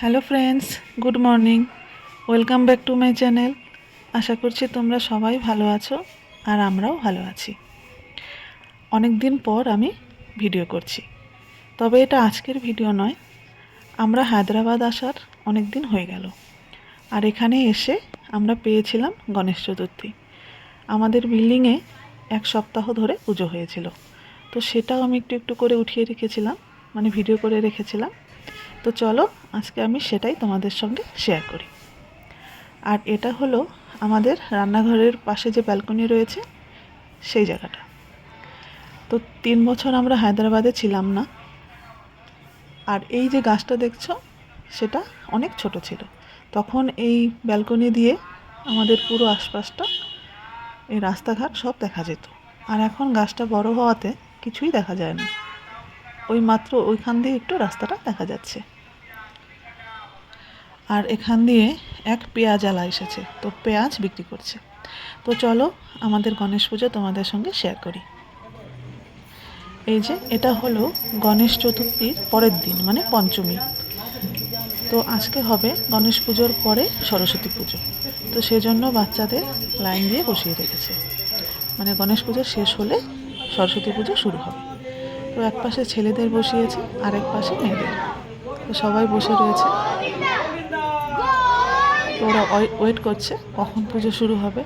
Hello friends good morning welcome back to my channel আশা করছি তোমরা সবাই ভালো আছো আর আমরাও ভালো আছি। অনেক দিন পর আমি ভিডিও করছি। তবে এটা আজকের ভিডিও নয়। আমরা হায়দ্রাবাদ আসার অনেক দিন হয়ে গেল। আর এখানে এসে আমরা পেয়েছিলাম গণেশ চতুর্থী। আমাদের বিল্ডিংয়ে এক সপ্তাহ ধরে পুজো হয়েছিল। তো সেটাও আমি একটু একটু করে উঠিয়ে রেখেছিলাম। মানে ভিডিও করে রেখেছিলাম। তো চলো, আজকে আমি সেটাই তোমাদের সঙ্গে শেয়ার করি। আর এটা হলো আমাদের রান্নাঘরের পাশে যে ব্যালকনি রয়েছে, সেই জায়গাটা। তো তিন বছর আমরা হায়দ্রাবাদে ছিলাম না। আর এই যে গাছটা দেখছ, সেটা অনেক ছোট ছিল। তখন এই ব্যালকনি দিয়ে আমাদের পুরো আশপাশটা, এই রাস্তাঘাট সব দেখা যেত। আর এখন গাছটা বড় হওয়াতে কিছুই দেখা যায় না। ওই মাত্র ওইখান দিয়ে একটু রাস্তাটা দেখা যাচ্ছে। আর এখান দিয়ে এক পেঁয়াজ আলা এসেছে, তো পেঁয়াজ বিক্রি করছে। তো চলো আমাদের গণেশ পুজো তোমাদের সঙ্গে শেয়ার করি। এই যে এটা হলো গণেশ চতুর্থীর পরের দিন মানে পঞ্চমী। তো আজকে হবে গণেশ পুজোর পরে সরস্বতী পুজো। তো সেজন্য বাচ্চাদের লাইন দিয়ে বসিয়ে রেখেছে। মানে গণেশ পুজো শেষ হলে সরস্বতী পুজো শুরু হবে। তো এক পাশে ছেলেদের বসিয়েছে আর এক পাশে মেয়েদের। তো সবাই বসে রয়েছে। তো ওরা ওয়েট করছে কখন পুজো শুরু হবে।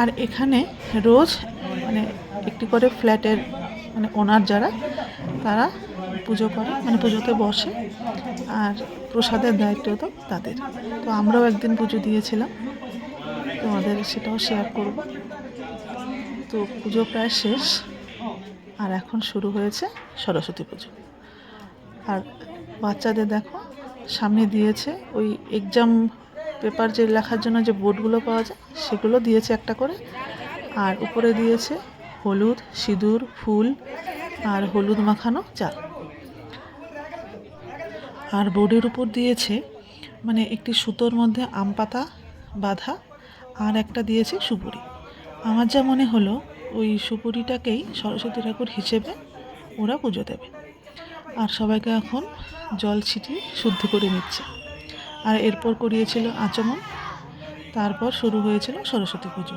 আর এখানে রোজ মানে একটি করে ফ্ল্যাটের মানে ওনার যারা, তারা পুজো করে মানে পুজোতে বসে। আর প্রসাদের দায়িত্ব তো তাদের। তো আমরাও একদিন পুজো দিয়েছিলাম। তোমাদের সেটাও শেয়ার করব। তো পুজো প্রায় শেষ। আর এখন শুরু হয়েছে সরস্বতী পুজো। আর বাচ্চাদের দেখো, সামনে দিয়েছে ওই এক্সাম পেপার যে লেখার জন্য যে বোর্ডগুলো পাওয়া যায়, সেগুলো দিয়েছে একটা করে। আর উপরে দিয়েছে হলুদ, সিঁদুর, ফুল আর হলুদ মাখানো চাল। আর বোর্ডের উপর দিয়েছে মানে একটি সুতোর মধ্যে আম পাতা বাঁধা, আর একটা দিয়েছে সুপুরি। আমার যা মনে হলো ওই সুপুরিটাকেই সরস্বতী ঠাকুর হিসেবে ওরা পুজো দেবে। আর সবাইকে এখন জল ছিটিয়ে শুদ্ধ করে নিচ্ছে। আর এরপর করিয়েছিল আচমন, তারপর শুরু হয়েছিল সরস্বতী পুজো।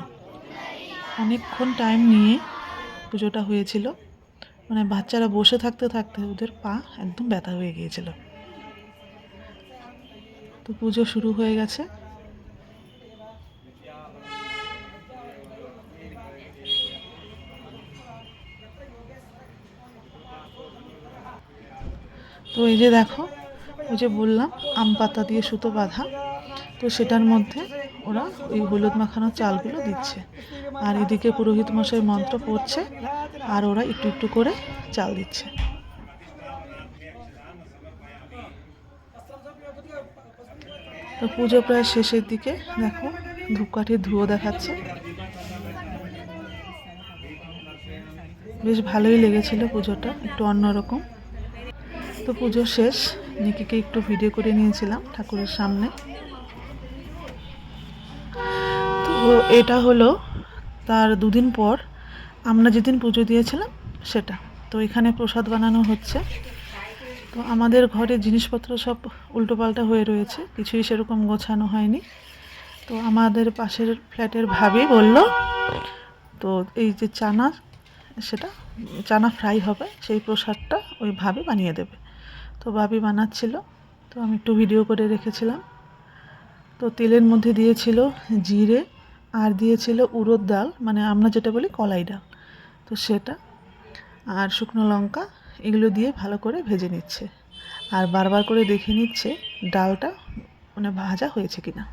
অনেকক্ষণ টাইম নিয়ে পুজোটা হয়েছিল। মানে বাচ্চারা বসে থাকতে থাকতে ওদের পা একদম ব্যথা হয়ে গিয়েছিল। তো পুজো শুরু হয়ে গেছে। তো এই যে দেখো, ওই যে বললাম, আম পাতা দিয়ে সুতো বাঁধা। তো সেটার মধ্যে ওরা ওই হলুদ মাখানো চালগুলো দিচ্ছে। আর এদিকে পুরোহিত মশাই মন্ত্র পড়ছে, আর ওরা একটু একটু করে চাল দিচ্ছে। তো পুজো প্রায় শেষের দিকে দেখো, ধূপকাঠির ধুয়ো দেখাচ্ছে। বেশ ভালোই লেগেছিল পুজোটা, একটু অন্যরকম। তো পুজো শেষ। নিকিকে একটু ভিডিও করে নিয়েছিলাম ঠাকুরের সামনে। তো এটা হলো তার দুদিন পর আমরা যেদিন পুজো দিয়েছিলাম সেটা। তো এখানে প্রসাদ বানানো হচ্ছে। তো আমাদের ঘরে জিনিসপত্র সব উল্টোপাল্টা হয়ে রয়েছে। কিছুই সেরকম গোছানো হয়নি। তো আমাদের পাশের ফ্ল্যাটের ভাবি বলল, তো এই যে চানা, সেটা, চানা ফ্রাই হবে, সেই প্রসাদটা ওই ভাবে বানিয়ে দেবে। তো ভাবি বানাচ্ছিল, তো আমি একটু ভিডিও করে রেখেছিলাম। তো তেলের মধ্যে দিয়েছিল জিরে আর দিয়েছিল উড়দ ডাল মানে আমরা যেটা বলি কলাই ডাল। তো সেটা আর শুকনো লঙ্কা এগুলো দিয়ে ভালো করে ভেজে নিচ্ছে। আর বারবার করে দেখে নিচ্ছে ডালটা মানে ভাজা হয়েছে কিনা।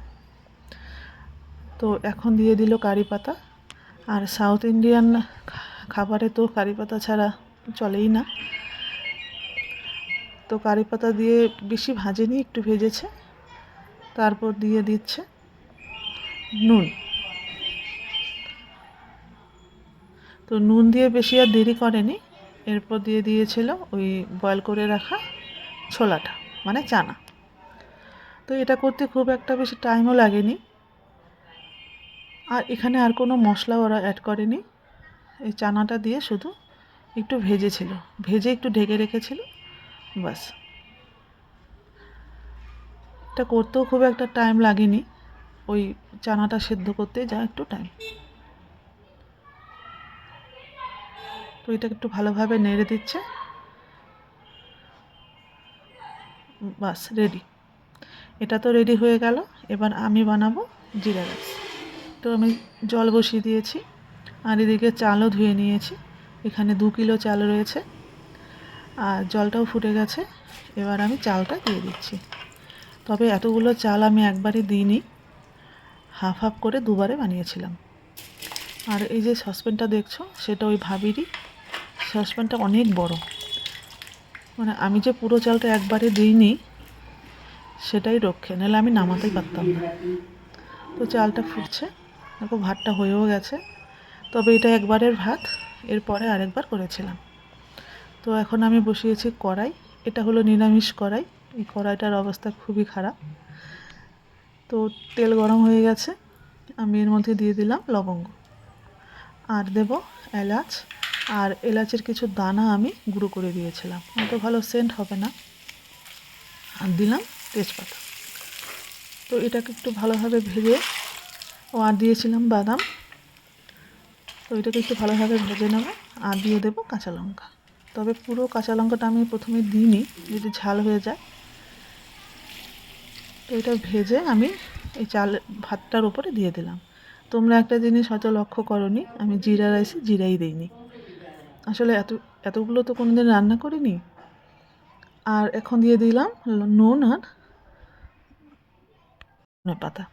তো এখন দিয়ে দিল কারি পাতা। আর সাউথ ইন্ডিয়ান খাবারে তো কারি পাতা ছাড়া চলেই না। তো কারি পাতা দিয়ে বেশি ভাজেনি, একটু ভেজেছে। তারপর দিয়ে দিচ্ছে নুন। তো নুন দিয়ে বেশি আর দেরি করেনি, এরপর দিয়ে দিয়েছিল ওই বয়েল করে রাখা ছোলাটা মানে চানা। তো এটা করতে খুব একটা বেশি টাইমও লাগেনি। আর এখানে আর কোনো মশলা ওরা অ্যাড করেনি। এই চানাটা দিয়ে শুধু একটু ভেজেছিল, ভেজে একটু ঢেকে রেখেছিল। বাস। এটা করতেও খুব একটা টাইম লাগেনি। ওই চানাটা সেদ্ধ করতে যা একটু টাইম তো এটাকে একটু ভালোভাবে নেড়ে দিচ্ছে। বাস রেডি এটা তো রেডি হয়ে গেল। এবার আমি বানাবো জিরা রাইস। তো আমি জল বসিয়ে দিয়েছি। আর এদিকে চালও ধুয়ে নিয়েছি। এখানে দু কিলো চাল রয়েছে। আর জলটাও ফুটে গেছে। এবার আমি চালটা দিয়ে দিচ্ছি। তবে এতগুলো চাল আমি একবারে দিইনি। হাফ হাফ করে দুবারে বানিয়েছিলাম। আর এই যে সসপ্যানটা দেখছ, সেটা ওই ভাবিরই। সসপ্যানটা অনেক বড়। মানে আমি যে পুরো চালটা একবারে দিইনি, সেটাই রক্ষে। নাহলে আমি নামাতেই পারতাম না। তো চালটা ফুটছে। দেখো, ভাতটা হয়েও গেছে। তবে এটা একবারের ভাত। এরপরে আরেকবার করেছিলাম। তো এখন আমি বসিয়েছি কড়াই। এটা হলো নিরামিষ কড়াই। এই কড়াইটার অবস্থা খুবই খারাপ। তো তেল গরম হয়ে গেছে। আমি এর মধ্যে দিয়ে দিলাম লবঙ্গ। আর দেব এলাচ। আর এলাচের কিছু দানা আমি গুঁড়ো করে দিয়েছিলাম। অত ভালো সেন্ট হবে না। আর দিলাম তেজপাতা। তো এটাকে একটু ভালোভাবে ভেজে ও আর দিয়েছিলাম বাদাম। তো এটাকে একটু ভালোভাবে ভেজে নেব। আর দিয়ে দেবো কাঁচা লঙ্কা। তবে পুরো কাঁচা লঙ্কাটা আমি প্রথমে দিইনি, যদি ঝাল হয়ে যায়। তো এটা ভেজে আমি এই চাল ভাতটার উপরে দিয়ে দিলাম। তোমরা একটা জিনিস হয়তো লক্ষ্য করনি, আমি জিরা রাইসে জিরাই দিইনি। আসলে এত, এতগুলো তো কোনো দিন রান্না করিনি। আর এখন দিয়ে দিলাম নুন আর পাতা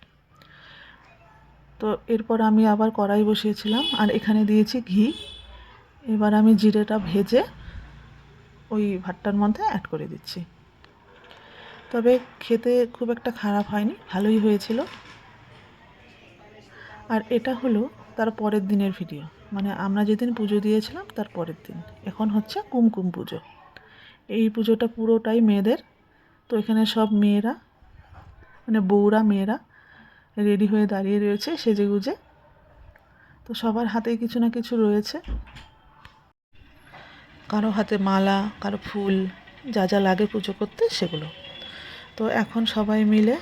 তো এরপর আমি আবার কড়াই বসিয়েছিলাম, আর এখানে দিয়েছি ঘি। এবার আমি জিরেটা ভেজে ওই ভাতটার মধ্যে অ্যাড করে দিচ্ছি। তবে খেতে খুব একটা খারাপ হয়নি, ভালোই হয়েছিল। আর এটা হলো তার পরের দিনের ভিডিও মানে আমরা যেদিন পুজো দিয়েছিলাম তার পরের দিন। এখন হচ্ছে কুমকুম পুজো। এই পুজোটা পুরোটাই মেয়েদের, তো এখানে সব মেয়েরা মানে বউরা মেয়েরা রেডি হয়ে দাঁড়িয়ে রয়েছে সেজে গুজে তো সবার হাতেই কিছু না কিছু রয়েছে। কারও হাতে মালা, কারও ফুল, যা যা লাগে পুজো করতে সেগুলো। তো এখন সবাই মিলে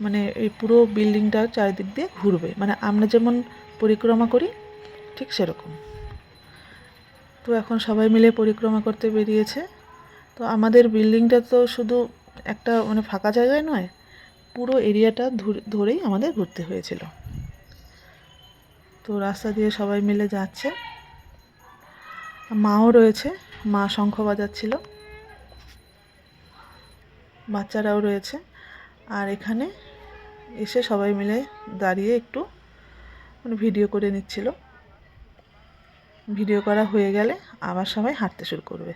মানে এই পুরো বিল্ডিংটা চারিদিক দিয়ে ঘুরবে। মানে আমরা যেমন পরিক্রমা করি, ঠিক সেরকম। তো এখন সবাই মিলে পরিক্রমা করতে বেরিয়েছে। তো আমাদের বিল্ডিংটা তো শুধু একটা মানে ফাঁকা জায়গায় নয়, পুরো এরিয়াটা ধরেই আমাদের ঘুরতে হয়েছিল। তো রাস্তা দিয়ে সবাই মিলে যাচ্ছে। মাও রয়েছে, মা শঙ্খ বাজাচ্ছিল। বাচ্চারাও রয়েছে। আর এখানে এসে সবাই মিলে দাঁড়িয়ে একটু মানে ভিডিও করে নিচ্ছিল। ভিডিও করা হয়ে গেলে আবার সবাই হাঁটতে শুরু করবে।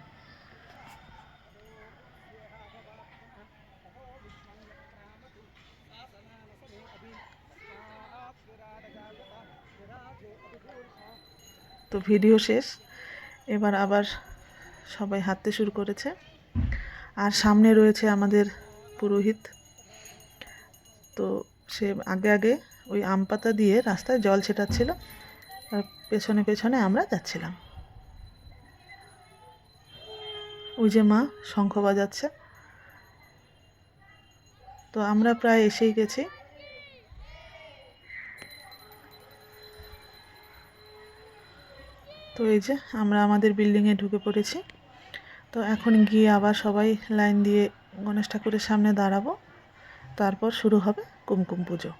তো ভিডিও শেষ। এবার আবার সবাই হাঁটতে শুরু করেছে। আর সামনে রয়েছে আমাদের পুরোহিত। তো সে আগে আগে ওই আম পাতা দিয়ে রাস্তায় জল ছেটাচ্ছিল। আর পেছনে পেছনে আমরা যাচ্ছিলাম। ওই যে মা, শঙ্খ বাজাচ্ছে। তো আমরা প্রায় এসেই গেছি। তো এই যে আমরা আমাদের বিল্ডিংয়ে ঢুকে পড়েছি। তো এখন গিয়ে আবার সবাই লাইন দিয়ে গণেশ ঠাকুরের সামনে দাঁড়াবো। তারপর শুরু হবে কুমকুম পুজো।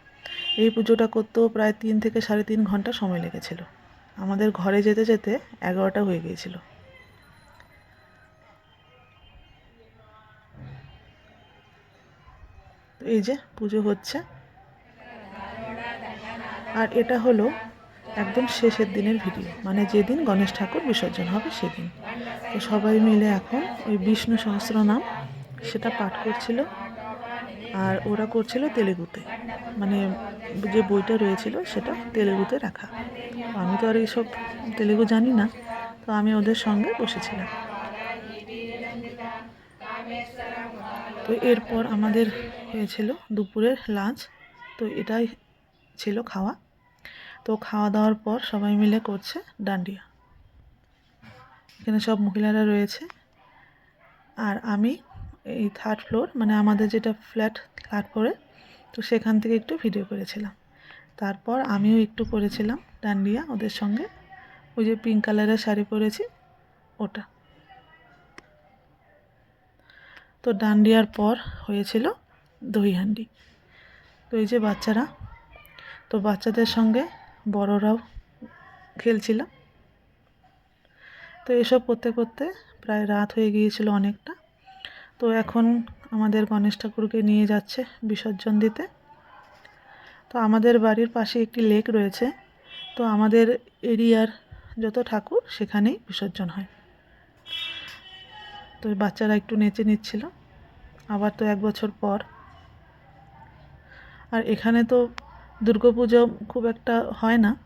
এই পুজোটা করতেও প্রায় তিন থেকে সাড়ে তিন ঘণ্টা সময় লেগেছিল। আমাদের ঘরে যেতে যেতে এগারোটা হয়ে গিয়েছিল। এই যে পুজো হচ্ছে। আর এটা হলো একদম শেষের দিনের ভিডিও। মানে যেদিন গণেশ ঠাকুর বিসর্জন হবে সেদিন। তো সবাই মিলে এখন ওই বিষ্ণু সহস্র নাম সেটা পাঠ করছিল। আর ওরা করছিল তেলেগুতে। মানে যে বইটা রয়েছিল সেটা তেলেগুতে রাখা। আমি তো আর এইসব তেলেগু জানি না। তো আমি ওদের সঙ্গে বসেছিলাম। তো এরপর আমাদের হয়েছিল দুপুরের লাঞ্চ। তো এটাই ছিল খাওয়া। তো খাওয়া দাওয়ার পর সবাই মিলে করছে ডান্ডিয়া। এখানে সব মহিলারা রয়েছে। আর আমি এই থার্ড ফ্লোর মানে আমাদের যেটা ফ্ল্যাট থার্ড ফ্লোরে তো সেখান থেকে একটু ভিডিও করেছিলাম। তারপর আমিও একটু করেছিলাম ডান্ডিয়া ওদের সঙ্গে। ওই যে পিঙ্ক কালারের শাড়ি পরেছি, ওটা। তো ডান্ডিয়ার পর হয়েছিল দই হান্ডি তো এই যে বাচ্চারা, তো বাচ্চাদের সঙ্গে বড়রাও খেলছিল। তো এসব করতে করতে প্রায় রাত হয়ে গিয়েছিল অনেকটা। তো এখন আমাদের গণেশ ঠাকুরকে নিয়ে যাচ্ছে বিসর্জন দিতে। তো আমাদের বাড়ির পাশে একটি লেক রয়েছে। তো আমাদের এরিয়ার যত ঠাকুর সেখানেই বিসর্জন হয়। তো বাচ্চারা একটু নেচে নিচ্ছিল। আবার তো এক বছর পর। আর এখানে তো দুর্গাপুজো খুব একটা হয় না।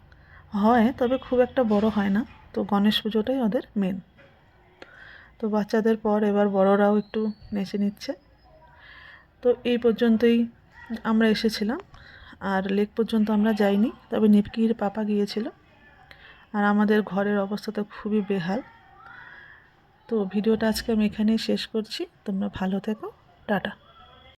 হয়, তবে খুব একটা বড় হয় না। তো গণেশ পুজোটাই ওদের মেন তো বাচ্চাদের পর এবার বড়রাও একটু নেচে নিচ্ছে। তো এই পর্যন্তই আমরা এসেছিলাম। আর লেক পর্যন্ত আমরা যাইনি, তবে নিপকির পাপা গিয়েছিল। আর আমাদের ঘরের অবস্থা তো খুবই বেহাল। তো ভিডিওটা আজকে আমি এখানেই শেষ করছি। তোমরা ভালো থেকো। টাটা।